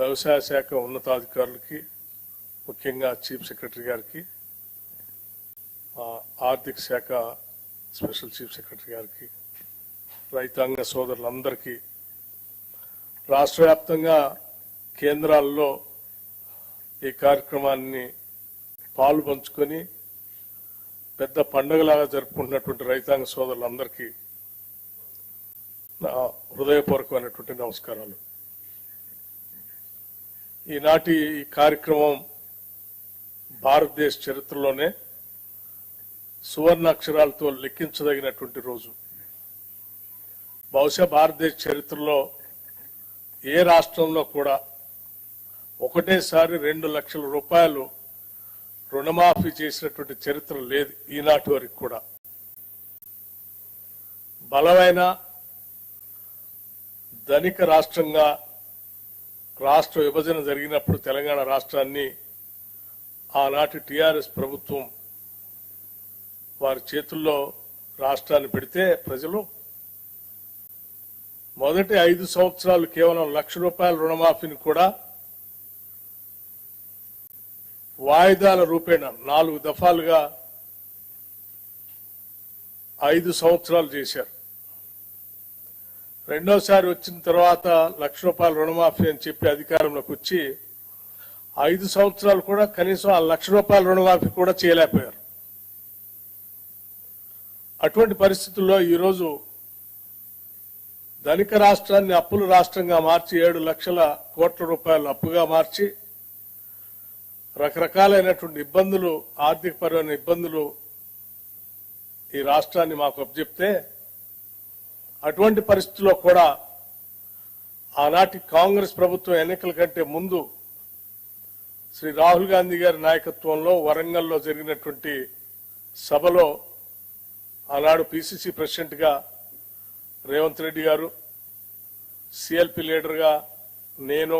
వ్యవసాయ శాఖ ఉన్నతాధికారులకి ముఖ్యంగా చీఫ్ సెక్రటరీ గారికి ఆర్థిక శాఖ స్పెషల్ చీఫ్ సెక్రటరీ గారికి రైతాంగ సోదరులందరికీ రాష్ట్ర వ్యాప్తంగా కేంద్రాల్లో ఈ కార్యక్రమాన్ని పాలు పంచుకొని పెద్ద పండుగలాగా జరుపుకుంటున్నటువంటి రైతాంగ సోదరులందరికీ నా హృదయపూర్వకమైనటువంటి నమస్కారాలు. ఈనాటి ఈ కార్యక్రమం భారతదేశ చరిత్రలోనే సువర్ణ అక్షరాలతో లెక్కించదగినటువంటి రోజు. బహుశా భారతదేశ చరిత్రలో ఏ రాష్ట్రంలో కూడా ఒకటేసారి రెండు లక్షల రూపాయలు రుణమాఫీ చేసినటువంటి చరిత్ర లేదు ఈనాటి వరకు కూడా. బలమైన ధనిక రాష్ట్రంగా రాష్ట్ర విభజన జరిగినప్పుడు తెలంగాణ రాష్ట్రాన్ని ఆనాటి టీఆర్ఎస్ ప్రభుత్వం వారి చేతుల్లో రాష్ట్రాన్ని పెడితే ప్రజలు మొదటి ఐదు సంవత్సరాలు కేవలం లక్ష రూపాయల రుణమాఫీని కూడా వాయిదాల రూపేణ నాలుగు దఫాలుగా ఐదు సంవత్సరాలు చేశారు. రెండోసారి వచ్చిన తర్వాత లక్ష రూపాయల రుణమాఫీ అని చెప్పి అధికారంలోకి వచ్చి ఐదు సంవత్సరాలు కూడా కనీసం ఆ లక్ష రూపాయల రుణమాఫీ కూడా చేయలేకపోయారు. అటువంటి పరిస్థితుల్లో ఈరోజు ధనిక రాష్ట్రాన్ని అప్పుల రాష్ట్రంగా మార్చి ఏడు లక్షల కోట్ల రూపాయలు అప్పుగా మార్చి రకరకాలైనటువంటి ఇబ్బందులు ఆర్థికపరమైన ఇబ్బందులు ఈ రాష్ట్రాన్ని మాకు అప్పచెప్తే అటువంటి పరిస్థితుల్లో కూడా ఆనాటి కాంగ్రెస్ ప్రభుత్వం ఎన్నికల కంటే ముందు శ్రీ రాహుల్ గాంధీ గారి నాయకత్వంలో వరంగల్లో జరిగినటువంటి సభలో ఆనాడు పిసిసి ప్రెసిడెంట్గా రేవంత్ రెడ్డి గారు సిఎల్పి లీడర్గా నేను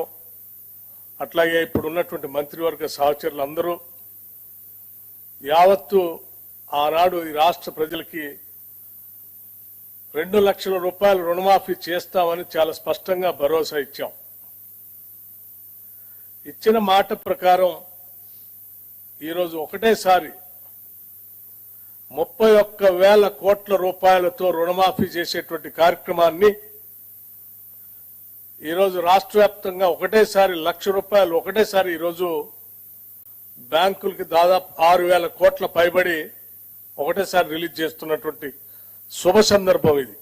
అట్లాగే ఇప్పుడు ఉన్నటువంటి మంత్రివర్గ సహచరులు అందరూ యావత్తు ఆనాడు ఈ రాష్ట్ర ప్రజలకి రెండు లక్షల రూపాయలు రుణమాఫీ చేస్తామని చాలా స్పష్టంగా భరోసా ఇచ్చాం. ఇచ్చిన మాట ప్రకారం ఈరోజు ఒకటేసారి ముప్పై ఒక్క వేల కోట్ల రూపాయలతో రుణమాఫీ చేసేటువంటి కార్యక్రమాన్ని ఈరోజు రాష్ట్ర వ్యాప్తంగా ఒకటేసారి లక్ష రూపాయలు ఒకటేసారి ఈరోజు బ్యాంకులకి దాదాపు ఆరు వేల కోట్ల పైబడి ఒకటేసారి రిలీజ్ చేస్తున్నటువంటి శుభ సందర్భం ఇది.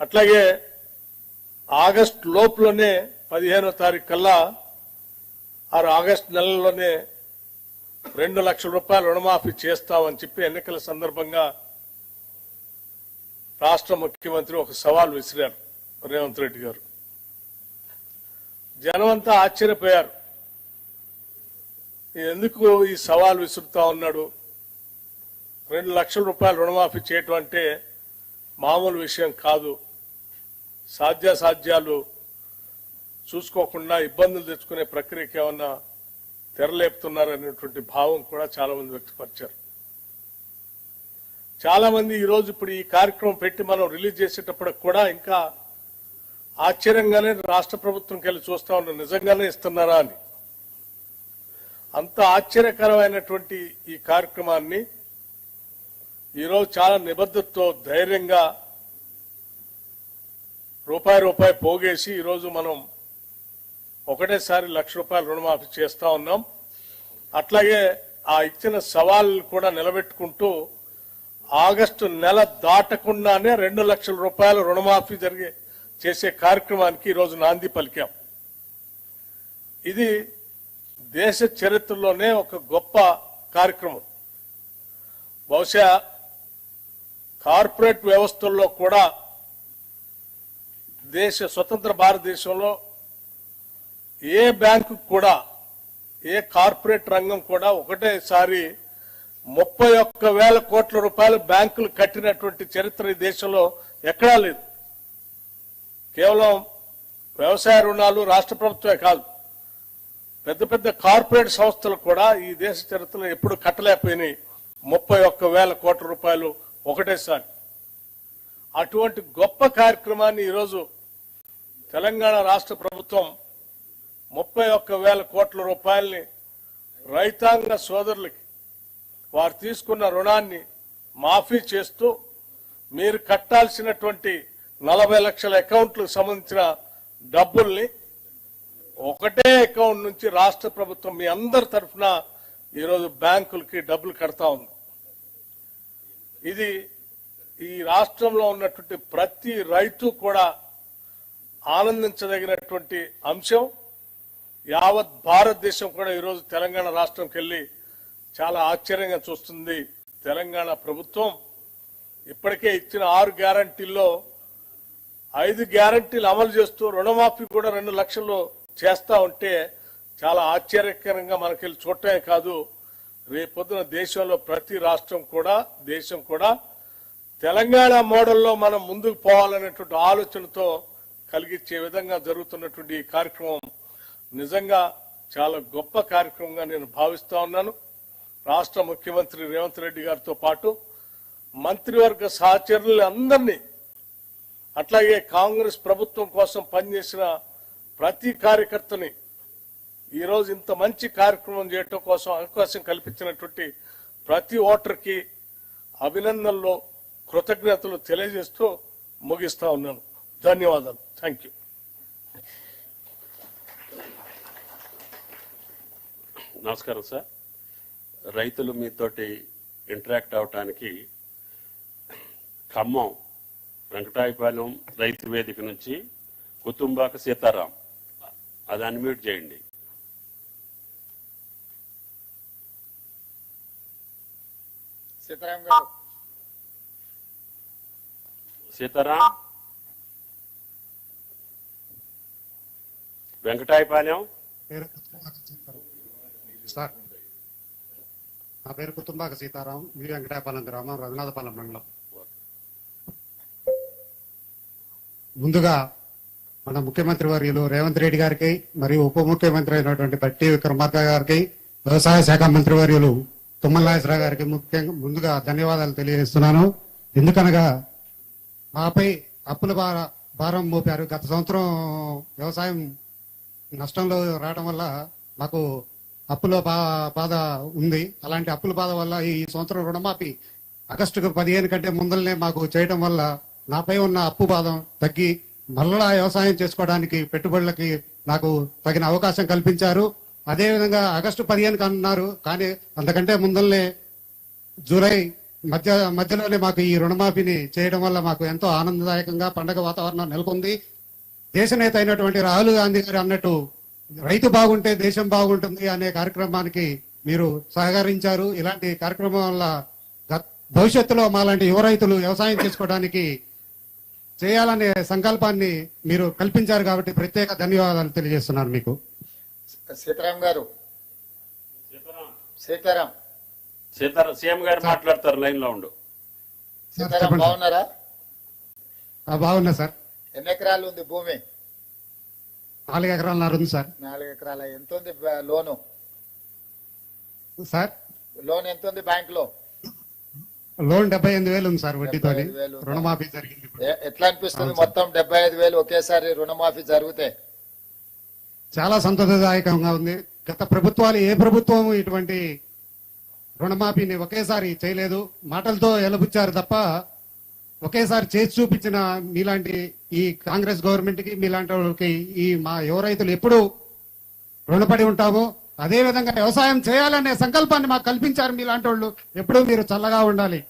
అట్లాగే ఆగస్ట్ లోపులోనే పదిహేనో తారీఖు కల్లా ఆరు ఆగస్ట్ నెలలోనే రెండు లక్షల రూపాయలు రుణమాఫీ చేస్తామని చెప్పి ఎన్నికల సందర్భంగా రాష్ట్ర ముఖ్యమంత్రి ఒక సవాల్ విసిరారు రేవంత్ రెడ్డి గారు. జనమంతా ఆశ్చర్యపోయారు. ఎందుకు ఈ సవాల్ విసురుతా ఉన్నాడు? రెండు లక్షల రూపాయలు రుణమాఫీ చేయటం అంటే మామూలు విషయం కాదు. సాధ్యాసాధ్యాలు చూసుకోకుండా ఇబ్బందులు తెచ్చుకునే ప్రక్రియకి ఏమన్నా తెరలేపుతున్నారనేటువంటి భావం కూడా చాలా మంది వ్యక్తపరిచారు. చాలా మంది ఈ రోజు ఇప్పుడు ఈ కార్యక్రమం పెట్టి మనం రిలీజ్ చేసేటప్పుడు కూడా ఇంకా ఆశ్చర్యంగానే రాష్ట్ర ప్రభుత్వం వెళ్ళి చూస్తా ఉన్నారు నిజంగానే ఇస్తున్నారా అని. అంత ఆశ్చర్యకరమైనటువంటి ఈ కార్యక్రమాన్ని ఈరోజు చాలా నిబద్ధతతో ధైర్యంగా రూపాయి రూపాయి పోగేసి ఈరోజు మనం ఒకటేసారి లక్ష రూపాయలు రుణమాఫీ చేస్తా ఉన్నాం. అట్లాగే ఆ ఇచ్చిన సవాళ్ళు కూడా నిలబెట్టుకుంటూ ఆగస్టు నెల దాటకుండానే రెండు లక్షల రూపాయల రుణమాఫీ జరిగే చేసే కార్యక్రమానికి ఈరోజు నాంది పలికాం. ఇది దేశ చరిత్రలోనే ఒక గొప్ప కార్యక్రమం. బహుశా కార్పొరేట్ వ్యవస్థల్లో కూడా దేశ స్వతంత్ర భారతదేశంలో ఏ బ్యాంకు కూడా ఏ కార్పొరేట్ రంగం కూడా ఒకటేసారి ముప్పై ఒక్క వేల కోట్ల రూపాయలు బ్యాంకులు కట్టినటువంటి చరిత్ర ఈ దేశంలో ఎక్కడా లేదు. కేవలం వ్యవసాయ రుణాలు రాష్ట్ర ప్రభుత్వమే కాదు. పెద్ద పెద్ద కార్పొరేట్ సంస్థలు కూడా ఈ దేశ చరిత్రలో ఎప్పుడు కట్టలేకపోయినాయి. ముప్పై ఒక్క వేల కోట్ల రూపాయలు ఒకటేసారి. అటువంటి గొప్ప కార్యక్రమాన్ని ఈరోజు తెలంగాణ రాష్ట్ర ప్రభుత్వం ముప్పై ఒక్క వేల కోట్ల రూపాయల్ని రైతాంగ సోదరులకి వారు తీసుకున్న రుణాన్ని మాఫీ చేస్తూ మీరు కట్టాల్సినటువంటి నలభై లక్షల అకౌంట్లకు సంబంధించిన డబ్బుల్ని ఒకటే అకౌంట్ నుంచి రాష్ట్ర ప్రభుత్వం మీ అందరి తరఫున ఈరోజు బ్యాంకులకి డబ్బులు కడతా ఉంది. ఇది ఈ రాష్ట్రంలో ఉన్నటువంటి ప్రతి రైతు కూడా ఆనందించదగినటువంటి అంశం. యావత్ భారతదేశం కూడా ఈరోజు తెలంగాణ రాష్ట్రంకి వెళ్ళి చాలా ఆశ్చర్యంగా చూస్తుంది తెలంగాణ ప్రభుత్వం. ఇప్పటికే ఇచ్చిన ఆరు గ్యారంటీల్లో ఐదు గ్యారంటీలు అమలు చేస్తూ రుణమాఫీ కూడా రెండు లక్షలు చేస్తా ఉంటే చాలా ఆశ్చర్యకరంగా మనకెళ్ళి చూడటమే కాదు. రేపొద్దున దేశంలో ప్రతి రాష్ట్రం కూడా దేశం కూడా తెలంగాణ మోడల్లో మనం ముందుకు పోవాలనేటువంటి ఆలోచనతో కలిగించే విధంగా జరుగుతున్నటువంటి ఈ కార్యక్రమం నిజంగా చాలా గొప్ప కార్యక్రమంగా నేను భావిస్తా ఉన్నాను. రాష్ట్ర ముఖ్యమంత్రి రేవంత్ రెడ్డి గారితో పాటు మంత్రివర్గ సహచరులందరినీ అట్లాగే కాంగ్రెస్ ప్రభుత్వం కోసం పనిచేసిన ప్రతి కార్యకర్తని ఈరోజు ఇంత మంచి కార్యక్రమం చేయటం కోసం అవకాశం కల్పించినటువంటి ప్రతి ఓటర్కి అభినందనలు కృతజ్ఞతలు తెలియజేస్తూ ముగిస్తా ఉన్నాను. ధన్యవాదాలు. Thank you. నమస్కారం సార్. రైతులు మీతోటి ఇంటరాక్ట్ అవటానికి ఖమ్మం వెంకటాయపాలెం రైతు వేదిక నుంచి కుతుంబాక సీతారాం. అది అన్మ్యూట్ చేయండి. సీతారాం గారు. సీతారాం. వెంకటాయపాలెం. కుతుంబాక. సార్. నా పేరు కుటుంబాక సీతారాం. వి వెంకటాయపాలెం గ్రామం రఘునాథపాలెం మండలం. ముందుగా మన ముఖ్యమంత్రి వర్యులు రేవంత్ రెడ్డి గారికి మరియు ఉప ముఖ్యమంత్రి అయినటువంటి బట్టి విక్రమార్క గారికి వ్యవసాయ శాఖ మంత్రి వర్యులు తుమ్మల నాగేశ్వరరావు గారికి ముఖ్యంగా ముందుగా ధన్యవాదాలు తెలియజేస్తున్నాను. ఎందుకనగా మాపై అప్పుల భార- భారం మోపారు. గత సంవత్సరం వ్యవసాయం నష్టంలో రావడం వల్ల మాకు అప్పుల బా- బాధ ఉంది. అలాంటి అప్పుల బాధ వల్ల ఈ సంవత్సరం రుణమాఫీ ఆగస్టుకు పదిహేను కంటే ముందరనే మాకు చేయడం వల్ల నాపై ఉన్న అప్పు బాధ తగ్గి మళ్ళా వ్యవసాయం చేసుకోవడానికి పెట్టుబడులకి నాకు తగిన అవకాశం కల్పించారు. అదేవిధంగా ఆగస్టు పదిహేనుకి అన్నారు కానీ అంతకంటే ముందల్లే జూలై మధ్య మధ్యలోనే మాకు ఈ రుణమాఫీని చేయడం వల్ల మాకు ఎంతో ఆనందదాయకంగా పండగ వాతావరణం నెలకొంది. దేశ నేత అయినటువంటి రాహుల్ గాంధీ గారు అన్నట్టు రైతు బాగుంటే దేశం బాగుంటుంది అనే కార్యక్రమానికి మీరు సహకరించారు. ఇలాంటి కార్యక్రమం వల్ల భవిష్యత్తులో మాలాంటి యువ రైతులు వ్యవసాయం చేసుకోవడానికి చేయాలనే సంకల్పాన్ని మీరు కల్పించారు కాబట్టి ప్రత్యేక ధన్యవాదాలు తెలియజేస్తున్నాను మీకు. సీతారాం గారు. సీతారాం. సీతారాం. సీఎం గారు మాట్లాడతారు లైన్లో ఉండు. సీతారాం. బాగున్నారా? ఆ, బాగున్నా సార్. ఎన్ని ఎకరాలు ఉంది భూమి? నాలుగు ఎకరాలన్నర ఉంది సార్. నాలుగు ఎకరాల? ఎంత ఉంది లోను? సార్? లోన్ ఎంత ఉంది బ్యాంక్లో లోన్ డెబ్బై ఎనిమిది వేలు ఉంది సార్ వడ్డీతో 75,000 ఉందా? రుణమాఫీ జరిగింది ఎట్లా అనిపిస్తుంది మొత్తం డెబ్బై ఐదు వేలు ఒకేసారి రుణమాఫీ జరిగితే? చాలా సంతోషదాయకంగా ఉంది. గత ప్రభుత్వాలు ఏ ప్రభుత్వం ఇటువంటి రుణమాఫీని ఒకేసారి చేయలేదు. మాటలతో ఎలబుచ్చారు తప్ప ఒకేసారి చేసి చూపించిన మీలాంటి ఈ కాంగ్రెస్ గవర్నమెంట్కి మీలాంటి వాళ్ళకి ఈ మా యువ రైతులు ఎప్పుడు రుణపడి ఉంటామో. అదే విధంగా వ్యవసాయం చేయాలనే సంకల్పాన్ని మాకు కల్పించారు మీలాంటి వాళ్ళు. ఎప్పుడూ మీరు చల్లగా ఉండాలి.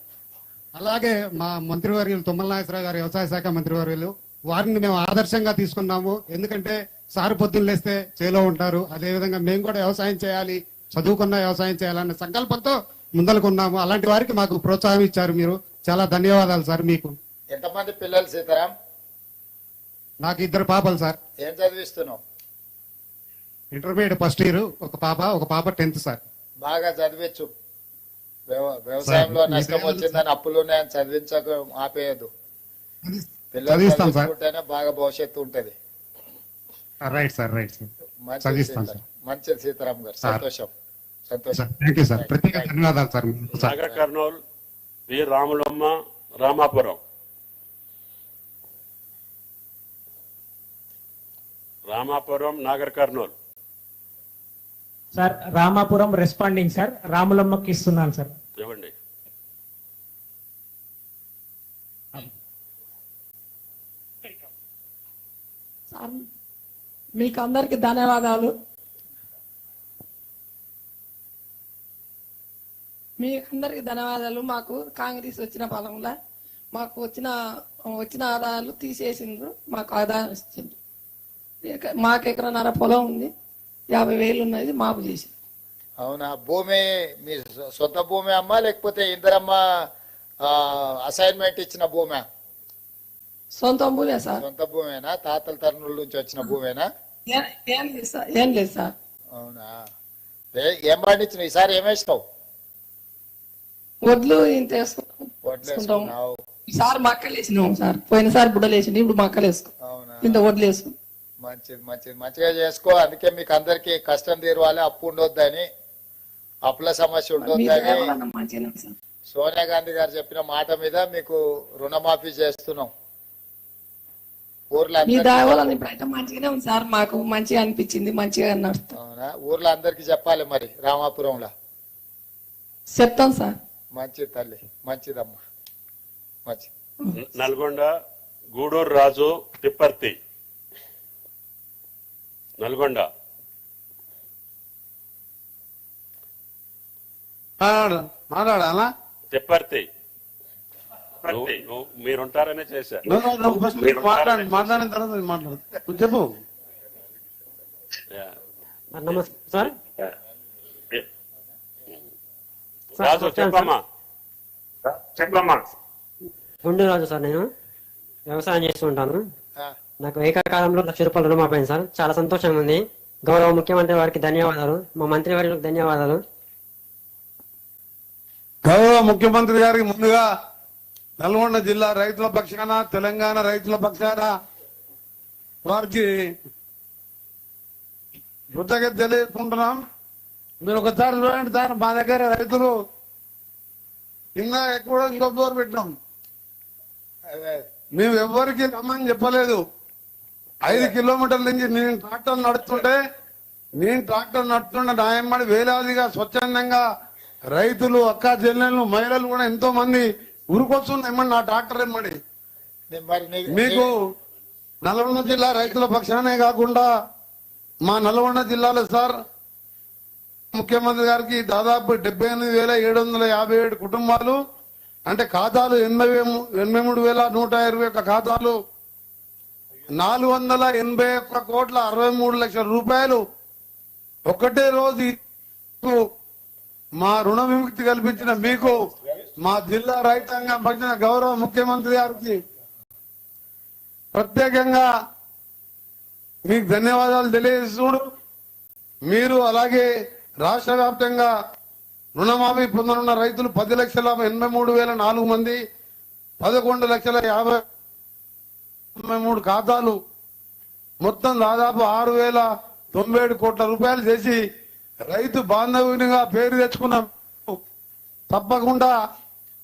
అలాగే మా మంత్రివర్యులు తుమ్మల నాగేశ్వరరావు గారు వ్యవసాయ శాఖ మంత్రివర్యులు వారిని మేము ఆదర్శంగా తీసుకున్నాము. ఎందుకంటే సారు పొద్దున్న లేస్తే చేలో ఉంటారు. అదే విధంగా మేము కూడా వ్యవసాయం చేయాలి చదువుకున్న వ్యవసాయం చేయాలనే సంకల్పంతో ముందలుకున్నాము అలాంటి వారికి మాకు ప్రోత్సాహం ఇచ్చారు మీరు. చాలా ధన్యవాదాలు సార్ మీకు. ఎంతమంది పిల్లలు సీతారాం? నాకు ఇద్దరు పాపలు సార్. ఏం చదివిస్తున్నావు? ఇంటర్మీడియట్ ఫస్ట్ ఇయర్ ఒక పాప ఒక పాప టెన్త్ సార్. బాగా చదివించు వ్యవ- వ్యవసాయంలో నష్టం వచ్చిందని అప్పులు ఉన్నాయని చదివించక ఆపేయదు పిల్లలు బాగా భవిష్యత్తు ఉంటది. రైట్ సార్ రైట్ సార్ మంచిది చదివిస్తాం సీతారాం. మంచిది సీతారాం గారు. సార్. సంతోషం. సంతోషం సార్ థ్యాంక్ యూ సార్. ప్రత్యేక ధన్యవాదాలు sir. Sir. Nagar Kurnool V Ramulamma Ramapuram. Ramapuram Nagar Kurnool. Sir Ramapuram responding sir. రాములమ్మకి ఇస్తున్నాను సార్ సార్. మీకు అందరికి ధన్యవాదాలు. మీకు అందరికి ధన్యవాదాలు. మాకు కాంగ్రెస్ వచ్చిన ఫలంలో మాకు వచ్చిన వచ్చిన ఆదాయాలు తీసేసిండ్రు. మాకు ఆదాయం ఇచ్చిండ్రు మాకు ఎకరన్నర పొలం ఉంది. యాభై వేలు ఉన్నది మాపు చేసి అవునా? భూమి మీ సొంత భూమి అమ్మా లేకపోతే ఇందరమ్మ అసైన్మెంట్ ఇచ్చిన భూమి? సొంత భూమే సార్. సొంత భూమేనా? తాతల తరుణుల నుంచి వచ్చిన భూమేనా? ఏ- లేదు సార్ ఏం లేదు సార్ అవునా? ఏ- పండించిన? ఈసారి ఏమేసినావు వడ్లు ఇంత వేసుకుంటాం. ఈసారి మక్కలు వేసినాం సార్. పోయినసారి బుడ్డలు వేసింది ఇప్పుడు మక్కలు వేసుకుంటాం అవునా? ఇంత వడ్లు వేసుకుంటాం మంచిది మంచిది మంచిగా చేసుకో. అందుకే మీకు అందరికి కష్టం తీరవాలి. అప్పు ఉండొద్దని. అప్పుల సమస్య ఉండొద్దని. సార్. సోనియా గాంధీ గారు చెప్పిన మాట మీద మీకు రుణమాఫీ చేస్తున్నాం. మీ ఇప్పుడైతే మంచిగానే ఉంది సార్. మాకు మంచిగా అనిపించింది మంచిగా నడుస్తాం. అవునా? ఊర్లో అందరికి చెప్పాలి మరి రామాపురంలో. చెప్తాం సార్. మంచిది తల్లి మంచిదమ్మా. మంచిది న- నల్గొండ గూడూరు రాజు తిప్పర్తి. నల్గొండ. మాట్లాడు మాట్లాడాలా? తిప్పర్తి. మీరుంటారనే చేశా. మాట్లాడిన తర్వాత మాట్లాడు చెప్పు. సార్? యా. రాజు చెప్పమ్మా. చెప్పమ్మా. గుండూరు రాజు సార్ నేను. వ్యవసాయం చేస్తూ ఉంటాను. నాకు ఏకకాలంలో లక్ష రూపాయలు రుణం ఆపాను సార్. చాలా సంతోషంగా ఉంది. గౌరవ ముఖ్యమంత్రి వారికి ధన్యవాదాలు. మా మంత్రి వారికి ధన్యవాదాలు. గౌరవ ముఖ్యమంత్రి గారికి ముందుగా నల్గొండ జిల్లా రైతుల పక్షాన తెలంగాణ రైతుల పక్షాన వారికి కృతజ్ఞత తెలియజేసుకుంటున్నాం మీరు ఒకసారి చూడండి సార్ మా దగ్గర రైతులు ఇంకా ఎక్కువ ఇంకో బోర్ పెట్టినాం అదే. మేము ఎవ్వరికి రమ్మని చెప్పలేదు ఐదు కిలోమీటర్ల నుంచి నేను ట్రాక్టర్ నడుస్తుంటే నేను ట్రాక్టర్ నడుతుంటే నాయమ్మడి వేలాదిగా స్వచ్ఛందంగా రైతులు అక్క చెల్లెళ్ళు మహిళలు కూడా ఎంతో మంది ఉరుకొస్తుంది ఎమ్మడి నా ట్రాక్టర్ నీ- మీకు నల్గొండ జిల్లా రైతుల పక్షానే కాకుండా మా నల్గొండ జిల్లాలో సార్ ముఖ్యమంత్రి గారికి దాదాపు డెబ్బై ఎనిమిది వేల ఏడు వందల యాభై ఏడు కుటుంబాలు అంటే ఖాతాలు ఎనభై ఎనభై మూడు వేల నూట ఇరవై ఒక్క ఖాతాలు నాలుగు వందల ఎనభై ఒక్క కోట్ల అరవై మూడు లక్షల రూపాయలు ఒకటే రోజు మా రుణ విముక్తి కల్పించిన మీకు మా జిల్లా రైతాంగం పట్టిన గౌరవ ముఖ్యమంత్రి గారికి ప్రత్యేకంగా మీకు ధన్యవాదాలు తెలియజేస్తుడు మీరు అలాగే రాష్ట్ర వ్యాప్తంగా రుణమాఫీ పొందనున్న రైతులు పది లక్షల ఎనభై మూడు వేల నాలుగు మంది పదకొండు లక్షల యాభై తొంభై మూడు ఖాతాలు మొత్తం దాదాపు ఆరు వేల తొంభై ఏడు కోట్ల రూపాయలు చేసి రైతు బాంధవ్యునిగా పేరు తెచ్చుకున్నాం తప్పకుండా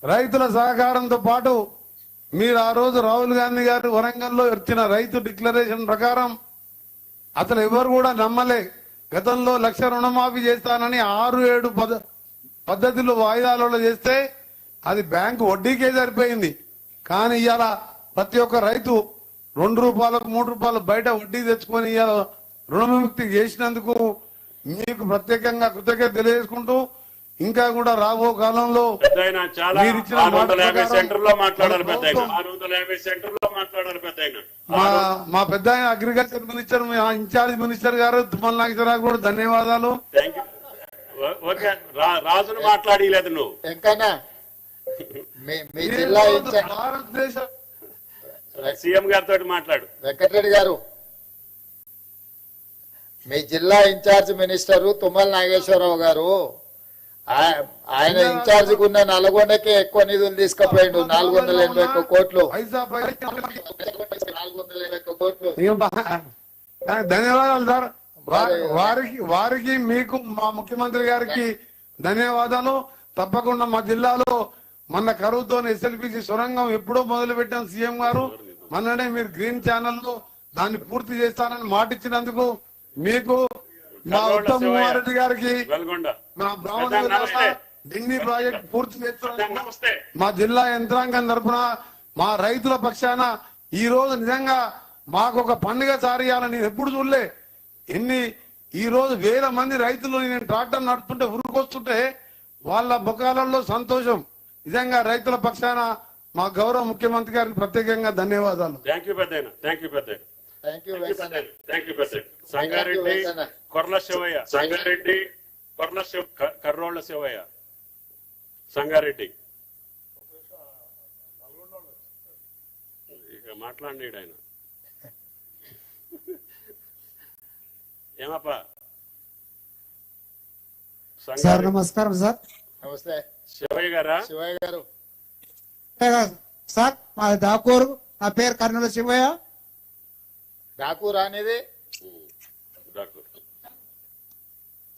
రైతుల సహకారంతో పాటు మీరు ఆ రోజు రాహుల్ గాంధీ గారు వరంగల్లో ఇచ్చిన రైతు డిక్లరేషన్ ప్రకారం అసలు ఎవరు కూడా నమ్మలే. గతంలో లక్ష రుణమాఫీ చేస్తానని ఆరు ఏడు పద పద్ధతిలో వాయిదాలలో చేస్తే అది బ్యాంకు వడ్డీకే సరిపోయింది. కానీ ఇవాళ ప్రతి ఒక్క రైతు రెండు రూపాయలకు మూడు రూపాయలు బయట వడ్డీ తెచ్చుకొని ఇవాళ రుణవిముక్తి చేసినందుకు మీకు ప్రత్యేకంగా కృతజ్ఞత తెలియజేసుకుంటూ ఇంకా కూడా రాబో కాలంలో మా పెద్ద ఆయన అగ్రికల్చర్ మినిస్టర్ మా ఇన్ఛార్జ్ మినిస్టర్ గారు తుమ్మల నాగేశ్వరరావు కూడా ధన్యవాదాలు. రాజును మాట్లాడలేదు నువ్వు. సీఎం గారితో మాట్లాడు. వెంకటరెడ్డి గారు మీ జిల్లా ఇన్ఛార్జ్ మినిస్టర్ తుమ్మల నాగేశ్వరరావు గారు ఆయన ఇన్ఛార్జ్ ఉన్న నల్గొండకే ఎక్కువ నిధులు తీసుకుపోయిండు. నాలుగు వందల ఎనభై ఒక్క కోట్లు. ధన్యవాదాలు సార్. వారి- వారికి వారికి మీకు మా ముఖ్యమంత్రి గారికి ధన్యవాదాలు. తప్పకుండా మా జిల్లాలో మన కరువుతో ఎస్ఎల్పిసి సొరంగం ఎప్పుడో మొదలు పెట్టాం సీఎం గారు. మొన్ననే మీరు గ్రీన్ ఛానల్లో దాన్ని పూర్తి చేస్తానని మాట ఇచ్చినందుకు మీకు మా ఉత్తమ్. కుమార్ రెడ్డి గారికి మా బ్రాహ్మణ. ఢిల్లీ ప్రాజెక్ట్ పూర్తి చేస్తానని. మా జిల్లా యంత్రాంగం తరఫున మా రైతుల పక్షాన ఈ రోజు నిజంగా మాకు ఒక పండుగ సారియాలని నేను ఎప్పుడు చూడలే. ఎన్ని ఈ రోజు వేల మంది రైతులు నేను ట్రాక్టర్ నడుపుతుంటే ఉరుకొస్తుంటే వాళ్ళ ముఖాలలో సంతోషం. నిజంగా రైతుల పక్షాన మా గౌరవ ముఖ్యమంత్రి గారికి ప్రత్యేకంగా ధన్యవాదాలు. థ్యాంక్ యూ పెద్ద థ్యాంక్ యూ పెద్ద thank you Venkanna thank you పెద్ద సంగారెడ్డి. కొర్ల శివయ్య సంగారెడ్డి కొర్ల శివ కర్రోళ్ళ శివయ్య సంగారెడ్డి ఇక మాట్లాడి ఆయన. ఏమప్పా? సార్ నమస్కారం సార్. నమస్తే. శివయ్య గారా? శివయ్య గారు. సార్ మా దాకూరు నా పేరు కర్నూలు శివయ్య. డాకూర్ అనేది? డాక్టర్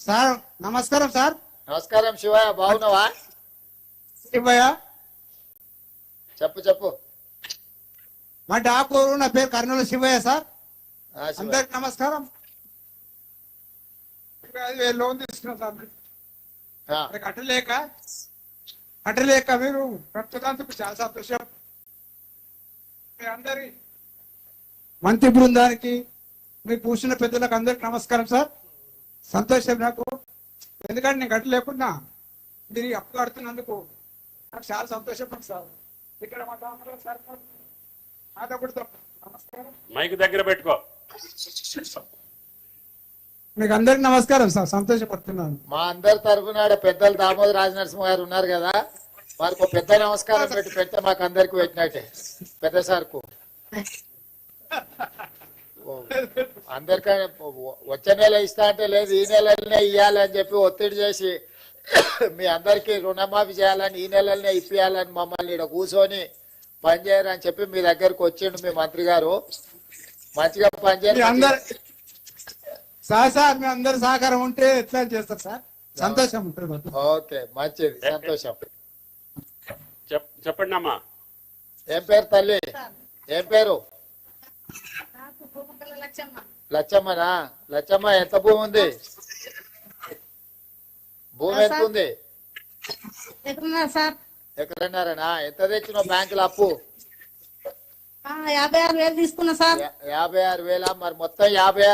సార్ నమస్కారం సార్. నమస్కారం శివయ్య బాగున్నావా? శివయ్య. చెప్పు చెప్పు. మా డాకూరు నా పేరు కర్నూలు శివయ్య సార్. అందరికి నమస్కారం. లోన్ తీసుకున్నాం సార్. కట్టలేక కట్టలేక మీరు కట్టడానికి చాలా సంతోషం. అందరి మంత్రి బృందానికి మీ కూర్చున్న పెద్దలకు అందరికి నమస్కారం సార్. సంతోషం నాకు. ఎందుకంటే నేను కట్టలేకున్నా మీరు ఈ అప్పు కడుతున్నందుకు నాకు చాలా సంతోషం సార్. ఇక్కడ మా దామోదర్ సార్ నాతో కూడా నమస్కారం. మైక్ దగ్గర పెట్టుకో. మీకు అందరికి నమస్కారం సార్. సంతోషపడుతున్నాను. మా అందరి తరఫున పెద్దలు దామోదర్ రాజనరసింహ గారు ఉన్నారు కదా. వారికి పెద్ద నమస్కారం పెట్టి పెడితే మాకు అందరికి పెట్టినట్టే. పెద్ద సార్కు. ఓ, అందరికీ వచ్చే నెల ఇస్తా అంటే లేదు ఈ నెలలోనే ఇవ్వాలని చెప్పి ఒత్తిడి చేసి మీ అందరికీ రుణమాఫీ చేయాలని ఈ నెలలోనే ఇప్పియాలని మమ్మల్ని ఇక్కడ కూర్చొని పనిచేయరని చెప్పి మీ దగ్గరకు వచ్చిండు మీ మంత్రి గారు. మంచిగా మీ పనిచేయాలి అందరు సార్ సార్ మీ అందరి సహకారం ఉంటే ఎట్లా చేస్తారు సార్? సంతోషం ఉంటుంది. ఓకే మంచిది సంతోషం. చెప్ చెప్పండి అమ్మా ఏం పేరు తల్లి? ఏం పేరు? లచ్చమ్మనా? లచ్చమ్మ ఎంత భూమి ఉంది? భూమి ఎంత ఉంది? ఎక్కడన్నారనా? ఎంత తెచ్చినావు బ్యాంకులో అప్పు? యాభై ఆరు వేలు తీసుకున్నా సార్. యాభై ఆరు వేల? మరి మొత్తం యాభై